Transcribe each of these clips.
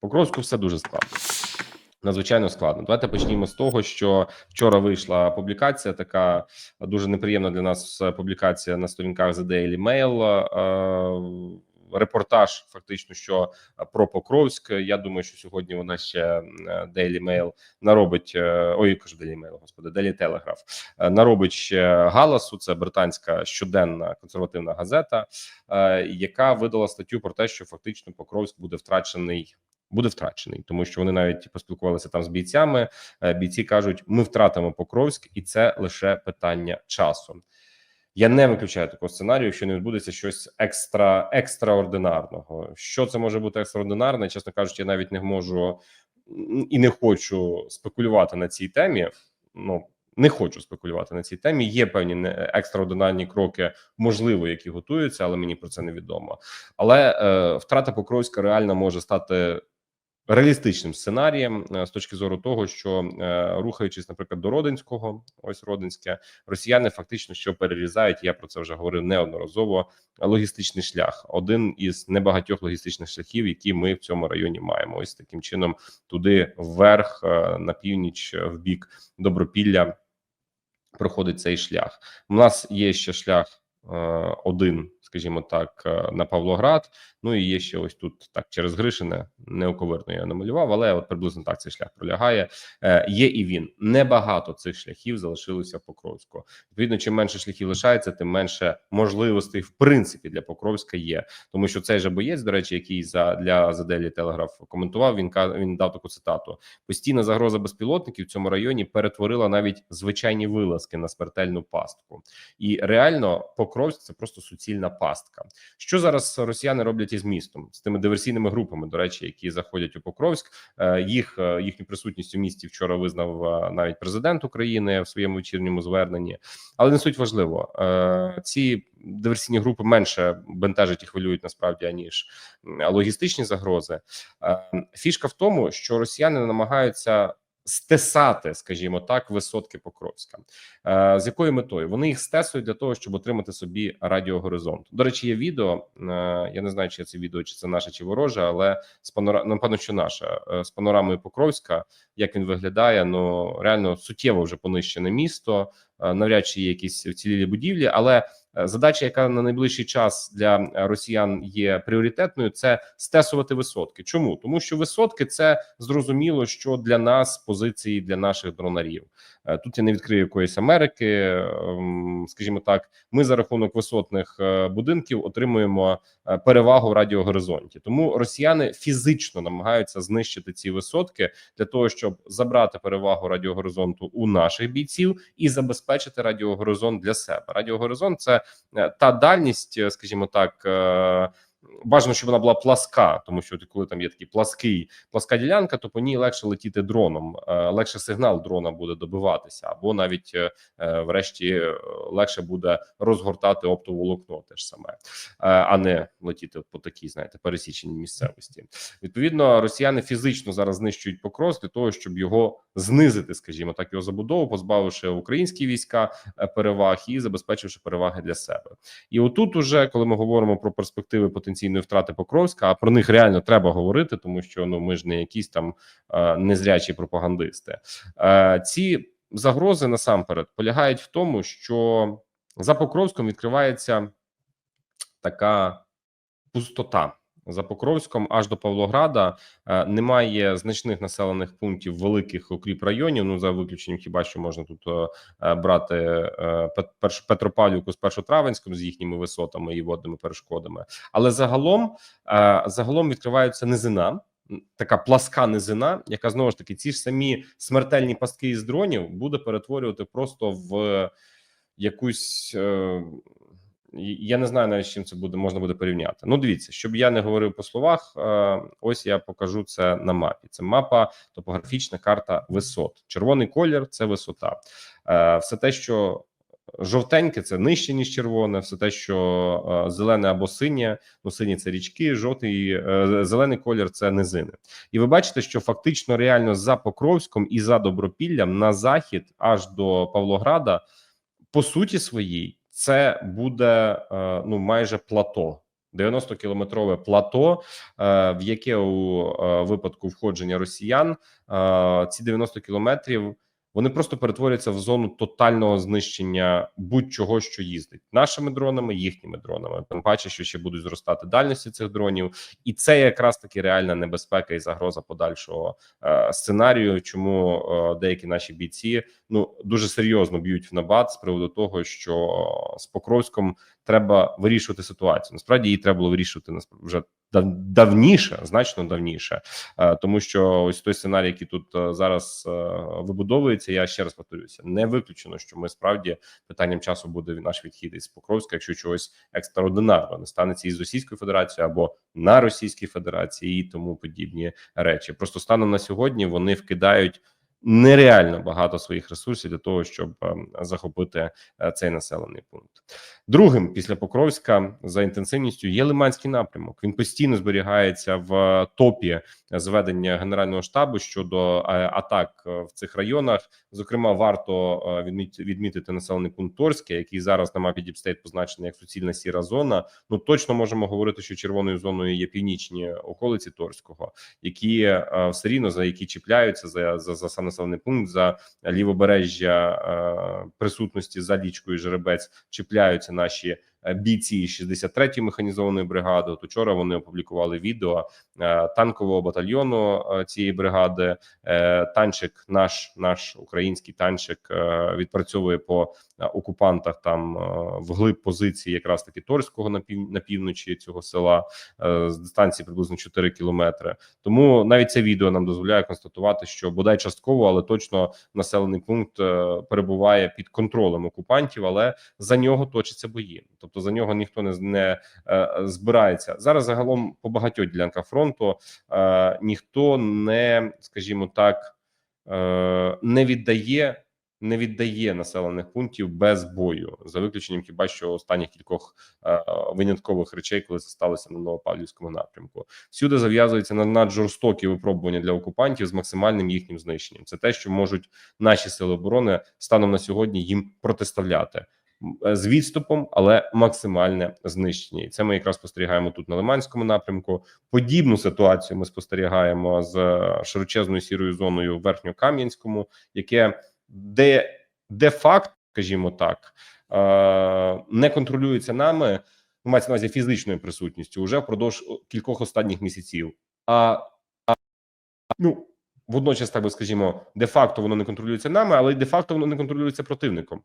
Покровську все дуже складно. Надзвичайно складно. Давайте почнімо з того, що вчора вийшла публікація. Така дуже неприємна для нас публікація на сторінках The Daily Mail. Е, Репортаж, фактично, що про Покровськ. Я думаю, що сьогодні вона ще е, Daily Mail наробить. е, Ой, кажу Daily Mail, господи, Daily Telegraph наробить ще галасу. Це британська щоденна консервативна газета, яка видала статтю про те, що фактично Покровськ буде втрачений. Буде втрачений, тому що вони навіть поспілкувалися там з бійцями. Е, Бійці кажуть: ми втратимо Покровськ, і це лише питання часу. Я не виключаю такого сценарію, якщо не відбудеться щось екстра екстраординарного. Що це може бути екстраординарне? Чесно кажучи, я навіть не можу і не хочу спекулювати на цій темі. Ну не хочу спекулювати на цій темі. Є певні не- екстраординарні кроки, можливо, які готуються, але мені про це не відомо. Але е, втрата Покровська реально може стати реалістичним сценарієм е, з точки зору того, що е, рухаючись, наприклад, до Родинського, ось Родинське, росіяни фактично що перерізають. Я про це вже говорив неодноразово. Логістичний шлях один із небагатьох логістичних шляхів, які ми в цьому районі маємо. Ось таким чином, туди вверх, е, на північ, в бік Добропілля проходить цей шлях. У нас є ще шлях один, скажімо так, е, на Павлоград. Ну і є ще ось тут так через Гришине, неоковирно я намалював, але от приблизно так цей шлях пролягає. Е, є і він. Небагато цих шляхів залишилося в Покровську. Відповідно, чим менше шляхів лишається, тим менше можливостей в принципі для Покровська є. Тому що цей же боєць, до речі, який за для Daily Telegraph коментував, він він дав таку цитату: постійна загроза безпілотників в цьому районі перетворила навіть звичайні вилазки на смертельну пастку. І реально Покровськ це просто суцільна пастка. Що зараз росіяни роблять із містом з тими диверсійними групами, до речі, які заходять у Покровськ. Е, Їх е, їхню присутність у місті вчора визнав е, навіть президент України в своєму вечірньому зверненні. Але не суть важливо. Ці диверсійні групи менше бентежать і хвилюють насправді аніж логістичні загрози. Фішка в тому, що росіяни намагаються. Стесати, скажімо так, висотки Покровська. Е, з якою метою вони їх стесують для того, щоб отримати собі радіогоризонт. До речі, є відео. Е, я не знаю, чи це відео, чи це наше, чи вороже, але з панора... напевно, що наше е, з панорамою Покровська, як він виглядає, ну реально суттєво вже понищене місто. Навряд чи є якісь вцілілі будівлі, але е, задача, яка на найближчий час для росіян є пріоритетною, це стесувати висотки. Чому тому, що висотки це зрозуміло, що для нас позиції для наших дронарів. Е, Тут я не відкрию якоїсь Америки, ем, скажімо так, ми за рахунок висотних е, будинків отримуємо перевагу в радіогоризонті. Тому росіяни фізично намагаються знищити ці висотки для того, щоб забрати перевагу радіогоризонту у наших бійців і забезпечити радіогоризонт для себе. Радіогоризонт це е, та дальність, е, скажімо так. Бажано, щоб вона була пласка, тому що коли там є такий плаский пласка ділянка, то по ній легше летіти дроном, е, легше сигнал дрона буде добиватися, або навіть е, е, врешті легше буде розгортати оптоволокно, теж саме, а не летіти по такій, знаєте, пересіченій місцевості. Відповідно, росіяни фізично зараз знищують покрос для того, щоб його знизити, скажімо так, його забудову, позбавивши українські війська переваг і забезпечивши переваги для себе. І отут, уже коли ми говоримо про перспективи потенційної втрати Покровська, а про них реально треба говорити, тому що ну ми ж не якісь там е, незрячі пропагандисти. Е, ці загрози насамперед полягають в тому, що за Покровськом відкривається така пустота. За Покровськом аж до Павлограда е, немає значних населених пунктів великих укріп районів. Ну за виключенням, хіба що можна тут е, е, брати Петропавлівку з Першотравенськом з їхніми висотами і водними перешкодами. Але загалом загалом відкриваються низина. Така пласка низина, яка знову ж таки ці ж самі смертельні пастки із дронів буде перетворювати просто в якусь. Я не знаю навіть з чим це буде можна буде порівняти. Ну, дивіться, щоб я не говорив по словах. е, Ось я покажу це на мапі. Це мапа, топографічна карта висот. Червоний колір це висота. Е, Все те, що жовтеньке, це нижче ніж червоне. Все те, що е, зелене або синє, ну синє це річки, жовтий зелений колір це низини. І ви бачите, що фактично реально за Покровськом і за Добропіллям на захід аж до Павлограда, по суті своїй, це буде е, ну майже плато. 90-кілометрове плато, е, в яке у е, випадку входження росіян ці 90 кілометрів вони просто перетворюються в зону тотального знищення будь-чого, що їздить нашими дронами, їхніми дронами. Тим паче, що ще будуть зростати дальності цих дронів, і це якраз таки реальна небезпека і загроза подальшого сценарію. Чому деякі наші бійці ну дуже серйозно б'ють в набат з приводу того, що з Покровськом треба вирішувати ситуацію. Насправді її треба було вирішувати вже дав- давніше, значно давніше, Е, тому що ось той сценарій, який тут е, зараз е, вибудовується. Я ще раз повторюся, не виключено, що ми справді питанням часу буде наш відхід із Покровська, якщо чогось екстраординарного не станеться із Російською Федерацією або на Російській Федерації і тому подібні речі. Просто станом на сьогодні вони вкидають. Нереально багато своїх ресурсів для того, щоб е, захопити е, цей населений пункт. Другим після Покровська за інтенсивністю є Лиманський напрямок. Він постійно зберігається в топі зведення Генерального штабу щодо е, атак е, в цих районах. Зокрема, варто е, відмітити населений пункт Торське, який зараз на мапі Діпстейт позначений як суцільна сіра зона. Ну точно можемо говорити, що червоною зоною є північні околиці Торського, які е, все рівно за які чіпляються за за, за населений пункт, за лівобережжя е, присутності за лічкою Жеребець чіпляються наші бійці 63-ї механізованої бригади. От учора вони опублікували відео е, танкового батальйону е, цієї бригади. Е, Танчик, наш наш український танчик, е, відпрацьовує по е, окупантах там е, вглиб позиції, якраз таки Торського на пів на півночі цього села е, з дистанції приблизно 4 кілометри. Тому навіть це відео нам дозволяє констатувати, що бодай частково, але точно населений пункт е, перебуває під контролем окупантів, але за нього точаться бої. Тобто за нього ніхто не, не е, збирається зараз. Загалом по багатьох ділянках фронту е, ніхто не, скажімо так, е, не віддає. Не віддає населених пунктів без бою за виключенням хіба що останніх кількох е, виняткових речей, коли це сталося на Новопавлівському напрямку. Всюди зав'язується на наджорстокі випробування для окупантів з максимальним їхнім знищенням. Це те, що можуть наші сили оборони станом на сьогодні їм протиставляти з відступом, але максимальне знищення. І це ми якраз спостерігаємо тут на Лиманському напрямку. Подібну ситуацію ми спостерігаємо з е, широчезною сірою зоною в Верхньокам'янському, яке де де факт, скажімо так, е, не контролюється нами. ну, Мається на увазі фізичною присутністю уже впродовж кількох останніх місяців. А, а ну водночас, так би скажімо, де факто воно не контролюється нами, але й де факто воно не контролюється противником.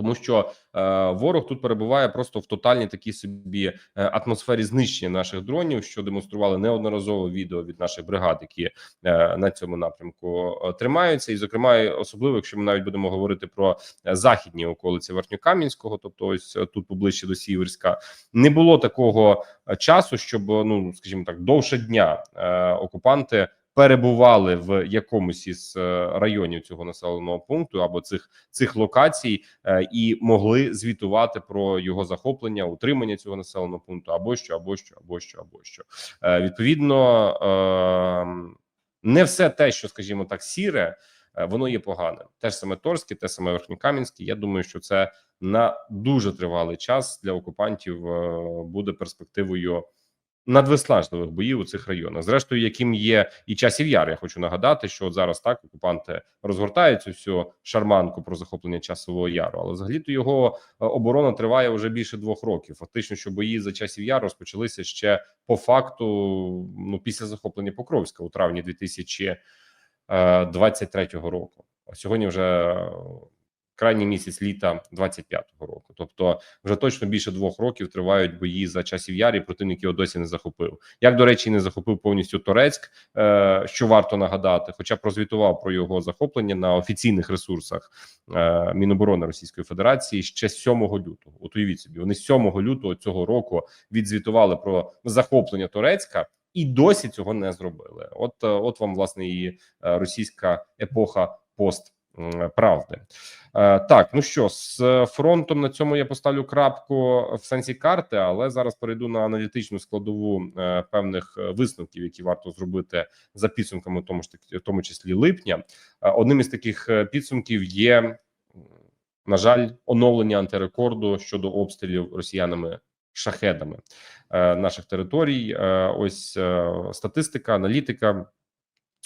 Тому що е, ворог тут перебуває просто в тотальній такій собі е, атмосфері знищення наших дронів, що демонстрували неодноразово відео від наших бригад, які е, на цьому напрямку е, тримаються, і зокрема, особливо, якщо ми навіть будемо говорити про е, західні околиці Верхньокам'янського, тобто ось тут поближче до Сіверська, не було такого часу, щоб ну скажімо так, довше дня е, окупанти перебували в якомусь із е, районів цього населеного пункту або цих цих локацій е, і могли звітувати про його захоплення, утримання цього населеного пункту, або що, або що, або що, або що. Е, Відповідно, е, не все те, що скажімо так, сіре, воно є поганим. Те ж саме Торське, те саме Верхньокам'янське. Я думаю, що це на дуже тривалий час для окупантів буде перспективою надвиснажливих боїв у цих районах. Зрештою, яким є і часів яр. Я хочу нагадати, що от зараз так окупанти розгортають цю всю шарманку про захоплення часового яру, але взагалі то його е, оборона триває вже більше двох років. Фактично, що бої за часів яр розпочалися ще по факту. Ну після захоплення Покровська у травні 2023 року. А сьогодні вже е, крайній місяць літа 25-го року. Тобто, вже точно більше двох років тривають бої за часів ярі. Противник його досі не захопив. Як до речі, не захопив повністю Торецьк, е, що варто нагадати, хоча прозвітував про його захоплення на офіційних ресурсах е, Міноборони Російської Федерації ще 7 лютого. От уявіть собі, вони 7 лютого цього року відзвітували про захоплення Торецька. І досі цього не зробили. От, е, от вам власне і російська епоха пост правди. Е, Так, ну що з фронтом на цьому я поставлю крапку в сенсі карти, але зараз перейду на аналітичну складову е, певних е, висновків, які варто зробити за підсумками, в тому ж таки, в тому числі липня. Е, Одним із таких е, підсумків є, на жаль, оновлення антирекорду щодо обстрілів росіянами шахедами е, наших територій. Е, ось е, статистика, аналітика.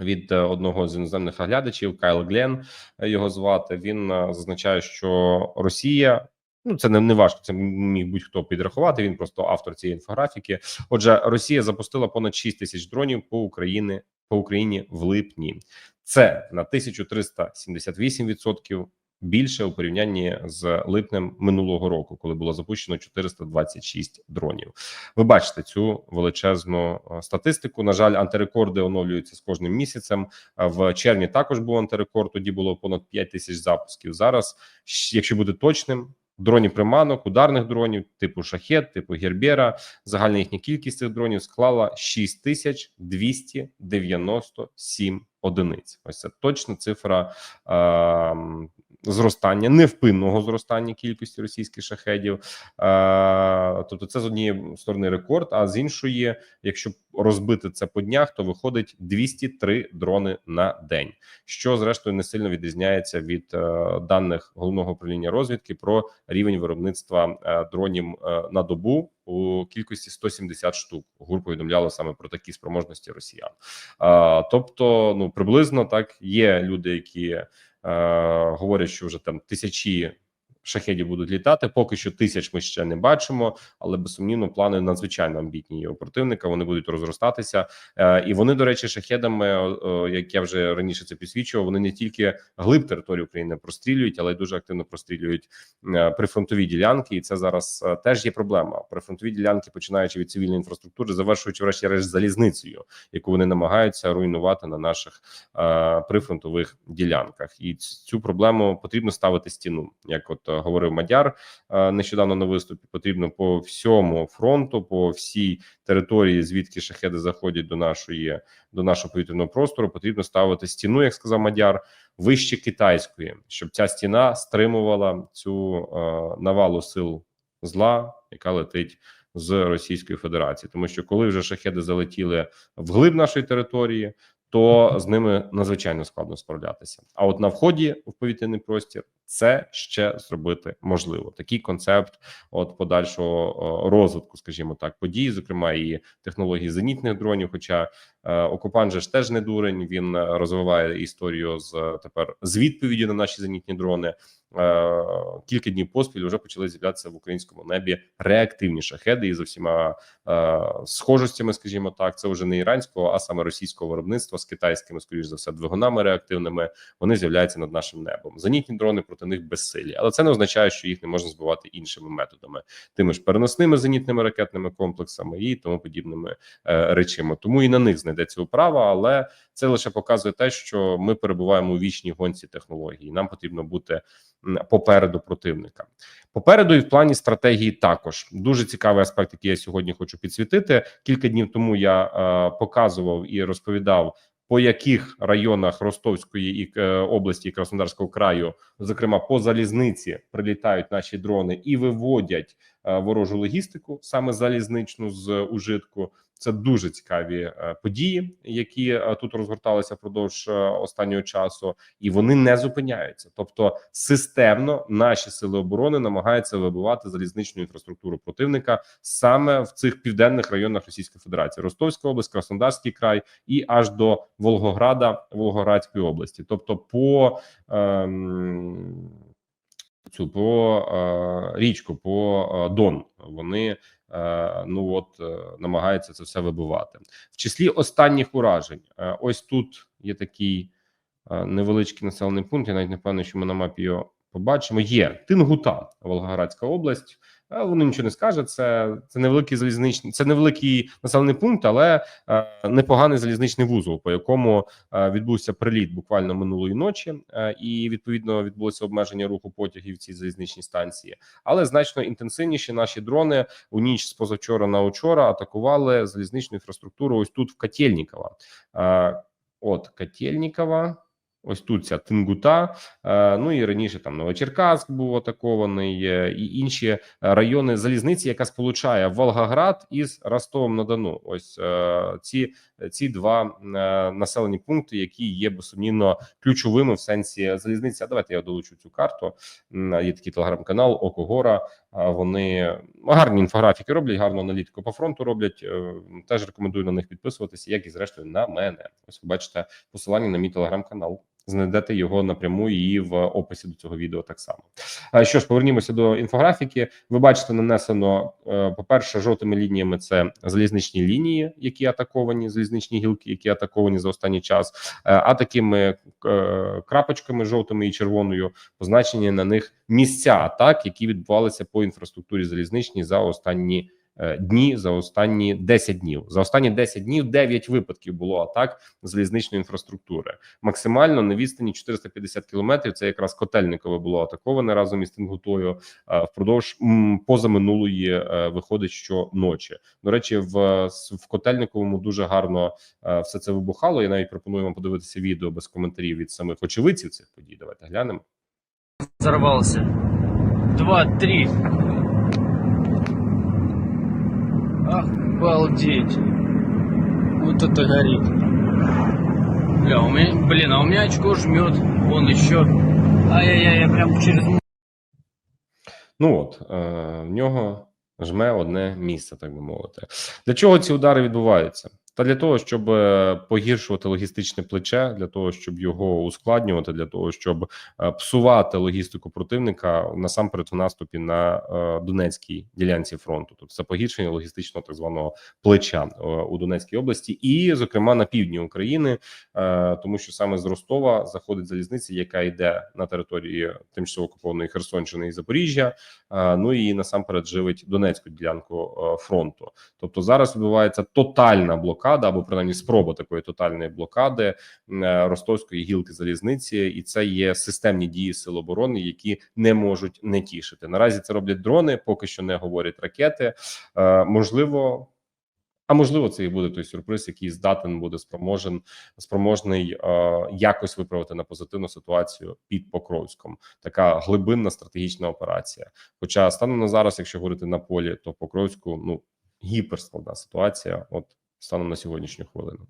Від е, одного з іноземних оглядачів Кайл Глен е, його звати. Він е, зазначає, що Росія ну це не, не важко. Це міг будь-хто підрахувати. Він просто автор цієї інфографіки. Отже, Росія запустила понад 6 тисяч дронів по Україні по Україні в липні. Це на 1378% більше у порівнянні з липнем минулого року, коли було запущено 426 дронів. Ви бачите цю величезну е, статистику. На жаль, антирекорди оновлюються з кожним місяцем. В червні також був антирекорд. Тоді було понад 5 тисяч запусків. Зараз, якщо бути точним. Дронів приманок, ударних дронів, типу шахет, типу Гербера. Загальна їхня кількість цих дронів склала 6297 одиниць. Ось це точна цифра е, зростання, невпинного зростання кількості російських шахедів. Е, тобто, це з однієї сторони рекорд, а з іншої, якщо розбити це по днях, то виходить 203 дрони на день, що зрештою не сильно відрізняється від е, даних головного управління розвідки про рівень виробництва е, дронів на добу у кількості 170 штук. ГУР повідомляло саме про такі спроможності росіян. Е, тобто, ну приблизно так є люди, які говорять, що вже там тисячі. Шахедів будуть літати. Поки що тисяч ми ще не бачимо, але безсумнівно плани надзвичайно амбітні є у противника. Вони будуть розростатися, е, і вони, до речі, шахедами, як я вже раніше це підсвічував, вони не тільки глиб території України прострілюють, але й дуже активно прострілюють е, прифронтові ділянки. І це зараз е, теж є проблема. Прифронтові ділянки, починаючи від цивільної інфраструктури, завершуючи врешті-решт залізницею, яку вони намагаються руйнувати на наших прифронтових ділянках. І цю проблему потрібно ставити стіну, як от говорив Мадяр е, нещодавно на виступі. Потрібно по всьому фронту, по всій території, звідки шахеди заходять до нашої до нашого повітряного простору. Потрібно ставити стіну, як сказав Мадяр, вище китайської, щоб ця стіна стримувала цю е, навалу сил зла, яка летить з Російської Федерації, тому що коли вже шахеди залетіли вглиб нашої території, то з ними надзвичайно складно справлятися. А от на вході в повітряний простір це ще зробити можливо. Такий концепт от подальшого розвитку, скажімо так, подій, зокрема і технології зенітних дронів. Хоча е, окупант же ж теж не дурень. Він е, розвиває історію з е, тепер з відповіді на наші зенітні дрони. Е, кілька днів поспіль вже почали з'являтися в українському небі реактивні шахеди і за всіма е, схожостями, скажімо так, це вже не іранського, а саме російського виробництва з китайськими, скоріш за все, двигунами реактивними. Вони з'являються над нашим небом. Зенітні дрони проти них безсилі, але це не означає, що їх не можна збивати іншими методами, тими ж переносними зенітними ракетними комплексами і тому подібними е, речами. Тому і на них знайдеться управа, але це лише показує те, що ми перебуваємо у вічній гонці технологій. Нам потрібно бути попереду противника. Попереду і в плані стратегії також дуже цікавий аспект, який я сьогодні хочу підсвітити. Кілька днів тому я е, показував і розповідав. По яких районах Ростовської і е, області і Краснодарського краю, зокрема по залізниці, прилітають наші дрони і виводять ворожу логістику, саме залізничну з ужитку. Це дуже цікаві е, події, які е, тут розгорталися впродовж е, останнього часу, і вони не зупиняються. Тобто, системно наші сили оборони намагаються вибивати залізничну інфраструктуру противника саме в цих південних районах Російської Федерації: Ростовська область, Краснодарський край і аж до Волгограда, Волгоградської області. Тобто, по ем, цю по е, річку, по е, Дон вони е, ну от намагаються це все вибивати в числі останніх уражень. Ось тут є такий невеличкий населений пункт. Я навіть не впевнений, що ми на мапі його побачимо. Є Тингута, Волгоградська область. Е, Воно нічого не скаже. Це це невеликий залізничний, це невеликий населений пункт, але е, непоганий залізничний вузол, по якому е, відбувся приліт буквально минулої ночі, і відповідно відбулося обмеження руху потягів в цій залізничній станції. Але значно інтенсивніші наші дрони у ніч з позавчора на учора атакували залізничну інфраструктуру. Ось тут в Котельнікова. От Котельнікова. Ось тут ця Тингута, е, ну і раніше там Новочеркаськ був атакований, е, і інші райони залізниці, яка сполучає Волгоград із Ростовом на Дону. Ось е, ці е, ці два е, населені пункти, які є безсумнівно ключовими в сенсі залізниці. А давайте я долучу цю карту. Є такий телеграм-канал Окогора. Вони гарні інфографіки роблять, гарну аналітику по фронту роблять. Е, Теж рекомендую на них підписуватися, як і зрештою на мене. Ось ви бачите посилання на мій телеграм-канал. Знайдете його напряму і в описі до цього відео так само. Що ж, повернімося до інфографіки. Ви бачите, нанесено е, по-перше, жовтими лініями це залізничні лінії, які атаковані, залізничні гілки, які атаковані за останній час. Е, А такими е, крапочками жовтими і червоною позначені на них місця атак, які відбувалися по інфраструктурі залізничній за останні е, дні, за останні 10 днів. За останні 10 днів 9 випадків було атак залізничної інфраструктури. Максимально на відстані 450 кілометрів. Це якраз Котельникове було атаковане разом із Тенгутою. е, Впродовж позаминулої е, виходить щоночі. До речі, в, в Котельниковому дуже гарно е, все це вибухало. Я навіть пропоную вам подивитися відео без коментарів від самих очевидців цих подій. Давайте глянемо. взорвался. Два, три. Обалдеть. Вот это горит. Бля, у меня, блин, а у меня очко жмет. Вон еще. Ай-яй-яй, я прям через Ну от е, в нього жме одне місце, так би мовити. Для чого ці удари відбуваються? Та для того, щоб е, погіршувати логістичне плече, для того, щоб його ускладнювати, для того, щоб е, псувати логістику противника насамперед в наступі на е, Донецькій ділянці фронту. Тобто це погіршення логістичного так званого плеча у Донецькій області, і, зокрема, на півдні України, тому що саме з Ростова заходить залізниця, яка йде на території тимчасово окупованої Херсонщини і Запоріжжя. Ну і насамперед живить Донецьку ділянку фронту. Тобто зараз відбувається тотальна блокада, або принаймні спроба такої тотальної блокади е, ростовської гілки залізниці, і це є системні дії сил оборони, які не можуть не тішити. Наразі це роблять дрони, поки що не говорять ракети. Е, Можливо. А можливо, це і буде той сюрприз, який здатен буде спроможен спроможний е, якось виправити на позитивну ситуацію під Покровськом. Така глибинна стратегічна операція. Хоча станом на зараз, якщо говорити на полі, то Покровську ну гіперскладна ситуація. От станом на сьогоднішню хвилину.